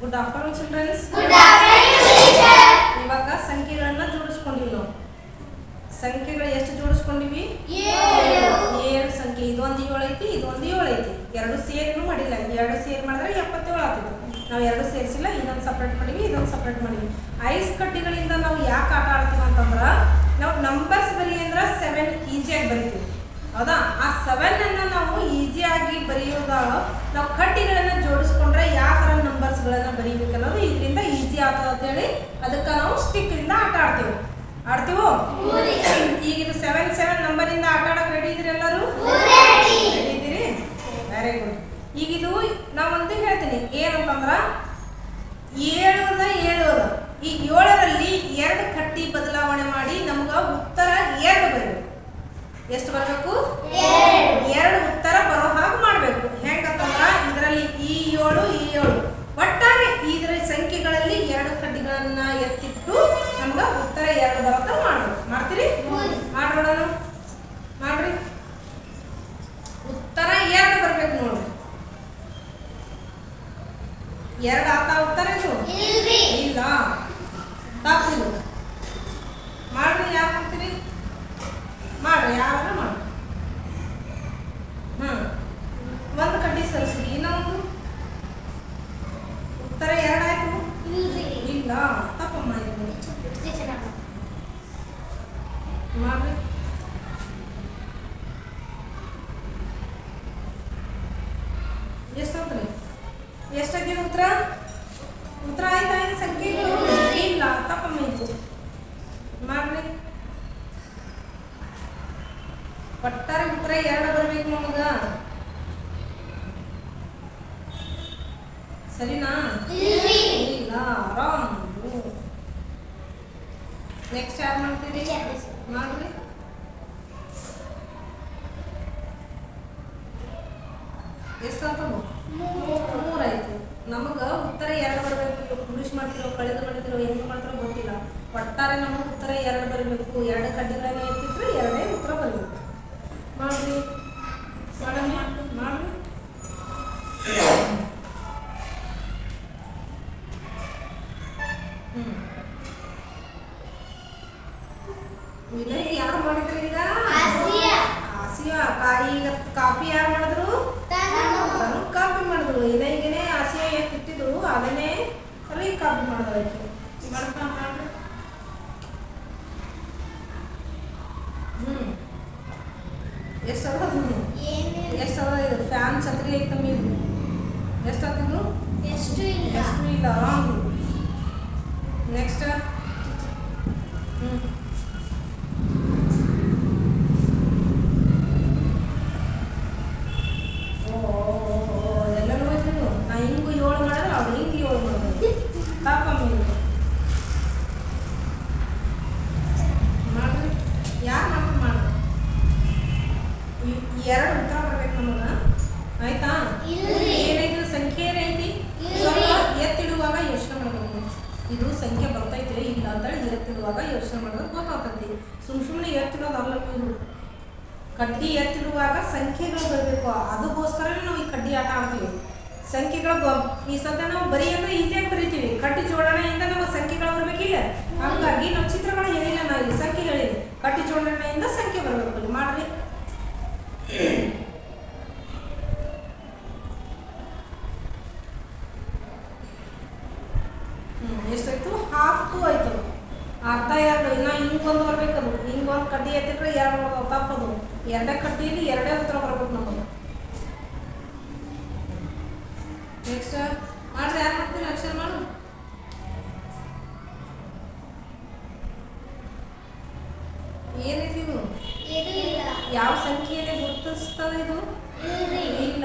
Good afternoon childrens good afternoon teacher ಇವಾಗ ಸಂಖ್ಯೆಗಳನ್ನ ಜೋಡಿಸ್ಕೊಂಡಿವಿ ನಾವು ಸಂಖ್ಯೆಗಳು ಎಷ್ಟು ಜೋಡಿಸ್ಕೊಂಡಿವಿ ಏಳು. ಏಳು ಸಂಖ್ಯೆ. ಇದೊಂದು ಏಳು ಐತಿ ಇದೊಂದು ಏಳು ಐತಿ. ಎರಡು ಸೇರಿನೂ ಮಾಡಿಲ್ಲ. ಎರಡು ಸೇರ್ ಮಾಡಿದ್ರೆ ಎಪ್ಪತ್ತೇಳು ಆಗ್ತದೆ. ನಾವು ಎರಡು ಸೇರಿಸಿಲ್ಲ ಇದೊಂದು ಸಪ್ರೇಟ್ ಮಾಡಿವಿ ಇದೊಂದು ಸಪ್ರೇಟ್ ಮಾಡಿವಿ ಐಸ್ ಕಡ್ಡಿಗಳಿಂದ ನಾವು ಯಾಕೆ ಆಟ ಆಡ್ತೀವಿ ಅಂತಂದ್ರೆ ನಾವು ನಂಬರ್ಸ್ ಬರೀ ಅಂದ್ರೆ ಸೆವೆನ್ ಈಸಿಯಾಗಿ ಬರಿತೀವಿ. ಹೌದಾ? ಆ ಸೆವೆನ್ ಅನ್ನ ನಾವು ಈಸಿಯಾಗಿ ಬರೆಯೋದ ನಾವು ಕಟ್ಟಿಗಳನ್ನ ಜೋಡಿಸ್ಕೊಂಡ್ರೆ ಯಾವ ನಂಬರ್ಸ್ ನಂಬರ್ಸ್ಗಳನ್ನ ಬರೀಬೇಕು ಅನ್ನೋದು ಇದರಿಂದ ಈಸಿ ಅಂತ ಹೇಳಿ ಅದಕ್ಕೆ ನಾವು ಸ್ಟಿಕ್ ಇಂದ ಆಟ ಆಡ್ತೀವಿ. ಆಡ್ತೀವೋ? ಈಗಿನ ಈಗ ಇದು ಸೆವೆನ್ ಸೆವೆನ್ ನಂಬರ್ ಇಂದ ಆಟ ಆಡಕ್ ರೆಡಿ ಇದ್ರಿ ಎಲ್ಲರೂ. ರೆಡಿ ಇದ್ದೀರಿ? ವೆರಿ ಗುಡ್ ಈಗ ಇದು ನಾ ಒಂದು ಹೇಳ್ತೀನಿ. ಏನಂತಂದ್ರ ಏಳು ಏಳು ಈಗ ಈ ಏಳರಲ್ಲಿ ಎರಡು ಕಟ್ಟಿ ಬದಲಾವಣೆ ಮಾಡಿ ನಮ್ಗ ಉತ್ತರ ಎಷ್ಟು ಬರಬೇಕು ಎರಡು. ಎರಡು ಉತ್ತರ ಬರೋ ಹಾಗೆ ಮಾಡಬೇಕು ಹೆಂಗಂತಂದ್ರ ಇದರಲ್ಲಿ ಈ ಏಳು ಈ ಏಳು ಒಟ್ಟಾರೆ ಇದರ ಸಂಖ್ಯೆಗಳಲ್ಲಿ ಎರಡು ಕಡ್ಡಿಗಳನ್ನ ಎತ್ತಿಟ್ಟು ನಮ್ಗ ಉತ್ತರ ಎರಡು ಬರೋತ್ತ ಮಾಡ್ಬೇಕು ಮಾಡ್ತೀರಿ ಹ್ಞೂ. ಮಾಡ್ರೋಣ ಮಾಡ್ರಿ ಉತ್ತರ ಎರಡು ಬರ್ಬೇಕು ನೋಡ್ರಿ ಎರಡು ಆತ ಉತ್ತರ ಇದು ಇಲ್ರಿ. ಇಲ್ಲ ತಪ್ಪು ಇದು ಮಾಡ್ರಿ ಯಾರು ಮಾಡ್ತೀರಿ ಯಾರು ಮಾಡ್ರಿ ಹ್ಮ್. ಒಂದು ಕಡ್ಡಿ ಸರಿಸಿ ಇನ್ನೊಂದು. ಉತ್ತರ ಎರಡಾಯ್ತು. ಇಲ್ಲ. ತಪ್ಪಮ್ಮ ಇದು Teacher. ಮಾಡ್ರಿ ಎಷ್ಟಾದ್ರಿ ಎಷ್ಟಾಗಿದೆ ಉತ್ತರ ಉತ್ತರ ಆಯ್ತಾ ಏನು ಸಂಖ್ಯೆಗಳು ಇಲ್ಲ ತಪ್ಪಮ್ಮ ಇದು ಮಾಡ್ರಿ ಒಟ್ಟಾರೆ ಉತ್ತರ ಎರಡು ಬರ್ಬೇಕು ನಮಗ ಸರಿನಾ. ಇಲ್ಲ ಆರಾಮ್ ನೆಕ್ಸ್ಟ್ ಯಾರು ಮಾಡ್ತೀರಿ. ಮಾಡ್ರಿ. ಎಷ್ಟಾಗ್ತವು ಮೂರಾಯ್ತು. ನಮಗ ಉತ್ತರ ಎರಡು ಬರಬೇಕು. ಪುರುಷ್ ಮಾಡ್ತಿರೋ ಕಳೆದು ಮಾಡಿದ್ರು ಹೆಂಗ್ ಮಾಡ್ತಾರೋ ಗೊತ್ತಿಲ್ಲ. ಒಟ್ಟಾರೆ ನಮಗೆ ಉತ್ತರ ಎರಡು ಬರಬೇಕು. ಎರಡು ಕಡ್ಡಿಗಳನ್ನೇ ಎತ್ತಿಟ್ರೆ ಎರಡೇ ಉತ್ತರ ಬರಬೇಕು ಮಾಡ್ರಿ ಮಾಡಮ್ಮ ಮಾಡ್ರಿ ಹ್ಮ್ ವಿನಯ್ ಯಾರು ಮಾಡಿದ್ರಿ ಈಗ ಆಸಿಯಾ. ಆಸಿಯಾ ಕಾ- ಈಗ ಕಾಪಿ ಯಾರು ಮಾಡಿದ್ರು? ತಾನು. ಕಾಪಿ ಮಾಡಿದ್ರು. ಇದೀಗನೇ ಆಸೆ ಎಷ್ಟು ಇಟ್ಟಿದ್ರು ಅದನ್ನೇ ಅಲ್ಲಿ ಕಾಪಿ ಮಾಡಿದ್ರು ಹ್ಮ್. ಎಷ್ಟದ ಏನಿಲ್ಲ. ಎಷ್ಟದ ಇದು? ಫ್ಯಾನ್ ಛತ್ರಿ ಐತೆ ಇದು. ಎಷ್ಟು ಇಲ್ಲ. ಎಷ್ಟು ಇಲ್ಲ. ನೆಕ್ಸ್ಟ್ ಹ್ಮ್ ಓ, ಓ, ಓ, ಎಲ್ಲರೂ ಹೋಯ್ತು ನಾ ಹಿಂಗೂ ಏಳು ಮಾಡಿದ್ರೆ ಅವ್ರು ಹಿಂಗೆ ಏಳು ಮಾಡೋದು ಪಾಪಮ್ಮ ಇದು ಮಾಡ್ರಿ ಯಾರು ಮಾಡ್ರಿ ಮಾಡ್ರಿ ಈ- ಈ ಎರಡು ಉತ್ತರ ಬರ್ಬೇಕು ನಮಗ ಆಯ್ತಾ ಇಲ್ರಿ. ಏನೈತಿ ಸಂಖ್ಯೆ ಏನೈತಿ ಇಲ್ರಿ. ಸ್ವಲ್ಪ ಎತ್ತಿಡುವಾಗ ಯೋಚನೆ ಮಾಡ್ಬೇಕು ಇದು ಸಂಖ್ಯೆ ಬರ್ತೈತೆ ಇಲ್ಲ ಅಂತೇಳಿ ಎತ್ತಿಡುವಾಗ ಯೋಚನೆ ಮಾಡೋದು ಗೊತ್ತಾಗ್ತೈತಿ ಸುಮ್ ಸುಮ್ಮನೆ ಎತ್ತಿಡೋದಲ್ಲ ಇದು ಕಡ್ಡಿ ಎತ್ತಿಡುವಾಗ ಸಂಖ್ಯೆಗಳು ಬರಬೇಕು. ಅದಕ್ಕೋಸ್ಕರನೇ ನಾವು ಈ ಕಡ್ಡಿ ಆಟ ಆಡ್ತೀವಿ. ಸಂಖ್ಯೆಗಳು ಈ ಸದ್ಯ ನಾವು ಬರೀ ಅಂದ್ರೆ ಈಸಿಯಾಗಿ ಬರೀತೀವಿ. ಕಡ್ಡಿ ಜೋಡಣೆಯಿಂದ ನಾವು ಸಂಖ್ಯೆಗಳು ಬರಬೇಕಿಲ್ಲ ಹಂಗಾಗಿ ನಾವು ಚಿತ್ರಗಳು ಹೇಳಿಲ್ಲ ನಾವು ಇಲ್ಲಿ ಸಂಖ್ಯೆ ಹೇಳಿದೆ ಕಡ್ಡಿ ಜೋಡಣೆಯಿಂದ ಸಂಖ್ಯೆ ಬರಬೇಕು. ಮಾಡ್ರಿ. ಎಷ್ಟಾಯ್ತು? ಹಾಫ್ ಟು ಆಯ್ತು. ಅರ್ಧ ಎರಡು ಇನ್ನ ಹಿಂಗೊಂದು ಬರ್ಬೇಕದು. ಹಿಂಗೊಂದು ಕಡ್ಡಿ ಎತ್ತಿಟ್ರೆ ಎರಡು ತಪ್ಪದು ಎರಡೇ ಕಡ್ಡಿಯಲ್ಲಿ ಎರಡೇ ಉತ್ತರ ಬರ್ಬೇಕು ನಮಗೆ ನೆಕ್ಸ್ಟ್ ಮಾಡ್ರಿ ಯಾರು ಮಾಡ್ತೀರಿ? ಅಕ್ಷರ ಮಾಡು. ಏನೈತಿ ಇದು. ಯಾವ ಸಂಖ್ಯೆಯಲ್ಲಿ ಗುರುತಿಸ್ತದೆ ಇದು. ಇಲ್ಲ.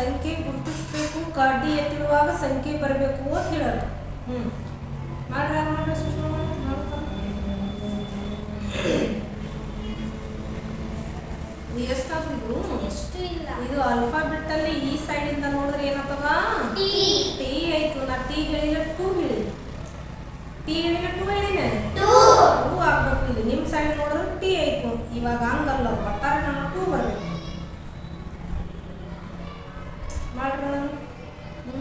ಸಂಖ್ಯೆ ಗುರುತಿಸ್ಬೇಕು ಕಡ್ಡಿ ಎತ್ತಿರುವಾಗ ಸಂಖ್ಯೆ ಬರಬೇಕು ಅಂತ ಹೇಳೋದು. ಹ್ಞೂ ಮಾಡ್ರಿ ಮಾಡ್ರಿ ಸುಷ್ಮಾ ಎಷ್ಟಾದ್ರು ಇದು? ಎಷ್ಟು ಇಲ್ಲ. ಇದು ಅಲ್ಫಾಬೆಟ್ ಅಲ್ಲಿ ಈ ಸೈಡ್ ಇಂದ ನೋಡಿದ್ರೆ ಏನಾಗ್ತದ? ಟಿ. ಟಿ ಆಯ್ತು ನಾ ಟಿ ಹೇಳಿಲ್ಲ ಟೂ ಹೇಳಿ ಟಿ ಹೇಳಿಲ್ಲ ಟೂ ಹೇಳಿನ ಟೂ. ಟೂ ಆಗ್ಬೇಕು ಇಲ್ಲಿ ನಿಮ್ಮ ಸೈಡ್ ನೋಡಿದ್ರೆ ಟಿ ಆಯ್ತು. ಇವಾಗ ಹಂಗಲ್ಲ ಒಟ್ಟಾರೆ ನಾನು ಟೂ ಬರ್ಬೇಕು ಮಾಡ್ರಿ ಹ್ಞೂ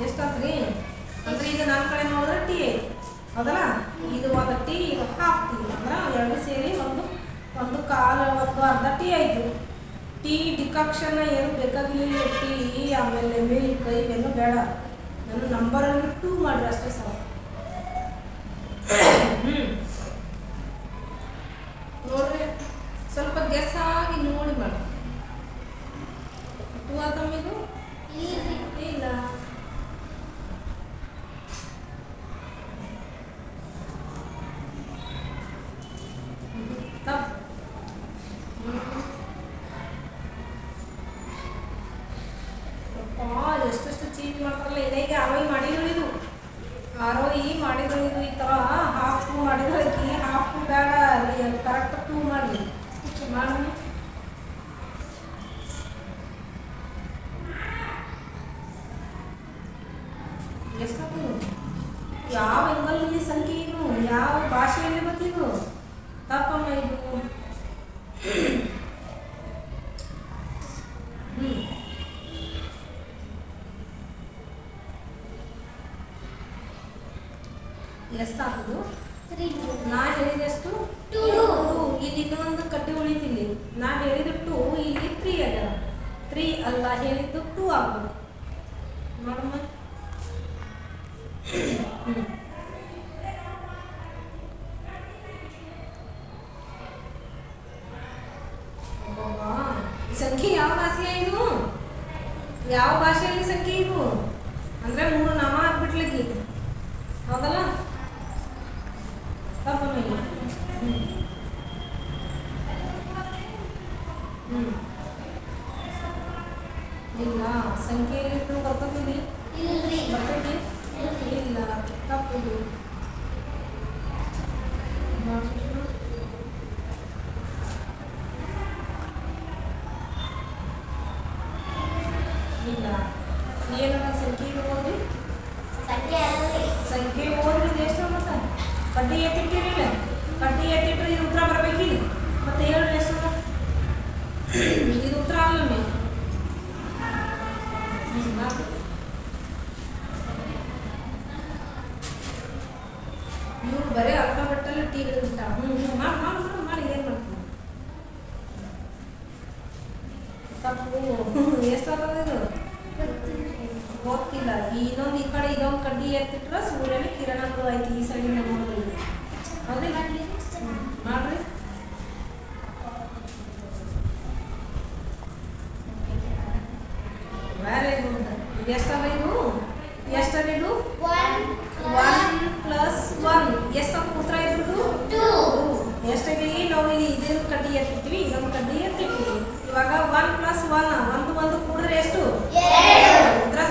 ಎಷ್ಟಾತ್ರಿ ಅಂದ್ರೆ ಈಗ ನಮ್ಮ ಕಡೆ ನೋಡಿದ್ರೆ ಟೀ ಐತಿ. ಹೌದಲ್ಲ? ಇದು ಒಂದು ಟೀ ಇದು ಹಾಫ್ ಟೀ ಅಂದ್ರೆ ಎರಡು ಸೇರಿ ಒಂದು ಒಂದು ಕಾಲು ಒಂದು ಅರ್ಧ ಟೀ ಆಯಿತು ಟೀ ಡಿಕಾಕ್ಷನ್ ಏನು ಬೇಕಾಗಿಲ್ಲ ಟೀ ಆಮೇಲೆ ಮಿಲ್ಕ್ ಇವೆಲ್ಲ ಬೇಡ. ನನ್ನ ನಂಬರಲ್ಲಿ ಟೂ ಮಾಡ್ರಿ ಅಷ್ಟೇ ಸರ್ ಹ್ಞೂ ನೋಡ್ರಿ ಸ್ವಲ್ಪ ಗೆಸ್ ಆಗಿ ನೋಡಿ ಮಾಡಿ ಟೂ ಆತಮ್ಮ ಇದು? ಇಲ್ಲ ತಪ್ಪು ಯಪ್ಪಾ, ಎಷ್ಟೆಷ್ಟು ಚೇಂಜ್ ಮಾಡ್ತಾರಲ್ಲ ಇದಕ್ಕೆ ಆರೋಯಿ ಮಾಡಿದ್ರು ಇದು. ಆರೋಯಿ ಮಾಡಿದ್ರು ಇದು ಈ ಥರ ಹಾಫ್ ಟೂ ಮಾಡಿದ್ರು ಆಕಿ ಹಾಫ್ ಟೂ ಬೇಡ ಕರೆಕ್ಟ್ ಟೂ ಮಾಡಿ ಮಾಡಿ ಎಷ್ಟು ಯಾವ ಎಂಬಲ್ಲಿ ಸಂಖ್ಯೆ ಇದು? ಯಾವ ಭಾಷೆಯಲ್ಲಿ ಬಂದಿದು ತಪ್ಪಮ್ಮ ಇದು. ಎಷ್ಟಾಗುದು? ನಾ ಹೇಳಿದಷ್ಟು? ಟೂ. ಇಲ್ಲಿ ಇನ್ನೊಂದು ಕಟ್ಟಿ ಉಳಿತಿಲ್ಲಿ ನಾ ಹೇಳಿದ ಟೂ ಇಲ್ಲಿ ತ್ರೀ ಆಗ್ಯಾವ ತ್ರೀ ಅಲ್ಲ ಹೇಳಿದ್ದು ಟೂ ಆಗ್ಬೋದು ನೋಡಮ್ಮ. ಹ್ಮ್. ಅಬ್ಬಬ್ಬಾ, ಈ ಸಂಖ್ಯೆ ಯಾವ ಭಾಷೆಯ ಇದು ಯಾವ ಭಾಷೆಯಲ್ಲಿ ಸಂಖ್ಯೆ ಇದು ಅಂದ್ರೆ ಮೂರು ನಾಮ ಹಾಕ್ಬಿಟ್ಲಿಕ್ಕೆ ಹೌದಲ್ಲ ತಪ್ಪಮ್ಮ ಇಲ್ಲ ಹ್ಮ್. ಹ್ಮ್. ಇಲ್ಲ ಸಂಖ್ಯೆಯಲ್ಲಿ ಟೂ ಬರ್ತದಿಲ್ಲ ಇಲ್ರಿ ಬರ್ತೈತಿ ಇಲ್ಲ ತಪ್ಪು ನೋಡ್ ಸುಷ್ಮಾ. ಇಲ್ಲ ಏನನ್ನ ಸಂಖ್ಯೆ ಓದ್ರಿ ಸಂಖ್ಯೆ ಓದ್ರಿ ಎಷ್ಟು ಮತ್ತೆ ಕಡ್ಡಿ ಎತ್ತಿಟ್ಟಿರಿಲ್ಲ ಕಡ್ಡಿ ಎತ್ತಿಟ್ರೆ ಇದು ಉತ್ತರ ಬರ್ಬೇಕಿಲ್ಲ ಮತ್ತೆ ಹೇಳ್ರಿ ಎಷ್ಟು? ಇದು ಉತ್ತರ ಅಲ್ಲ ಬಟ್ಟಲ್ಲಿ ಟೀ ಹಿಡಿದ್ಬಿಟ್ಟ ಹ್ಞೂ ಹ್ಞೂ ಮಾಡಿ ಮಾಡಿ ಮಾಡಿ ಮಾಡಿ, ಏನು ಮಾಡ್ತೀನಿ ತಪ್ಪು. ಇದು? ಗೊತ್ತಿಲ್ಲ. ಇನ್ನೊಂದು ಈ ಕಡೆ ಇದೊಂದು ಕಡ್ಡಿ ಎತ್ತಿಟ್ರೆ ಸೂರ್ಯನ ಕಿರಣಗಳು ಐತಿ ಈ ಸೈಡಿಂದ ನೋಡೋದು ಹೌದಿಲ್ಲ? ಇದನ್ನ ಕಡ್ಡಿ ಎತ್ತಿದ್ವಿ? ಇದೊಂದು ಕಡ್ಡಿ ಎತ್ತಿದ್ವಿ. ಇವಾಗ ಒನ್ ಪ್ಲಸ್ ಒನ್ ಒಂದು ಒಂದು ಕೂಡಿದ್ರೆ ಎಷ್ಟು? ಉತ್ತರ